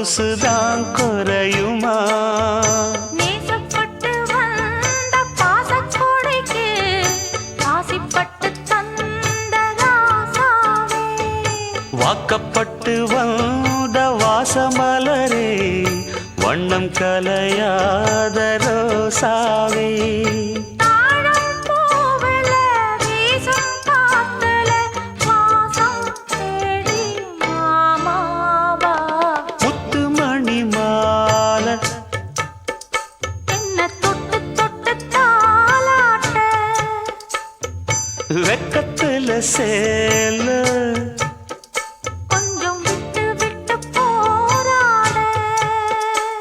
சொகுசுதான் குறையுமா? வாக்கப்பட்டு வந்த வாசமலரே வண்ணம் கலையாத ரோசாவே. வெக்கத்துல சேல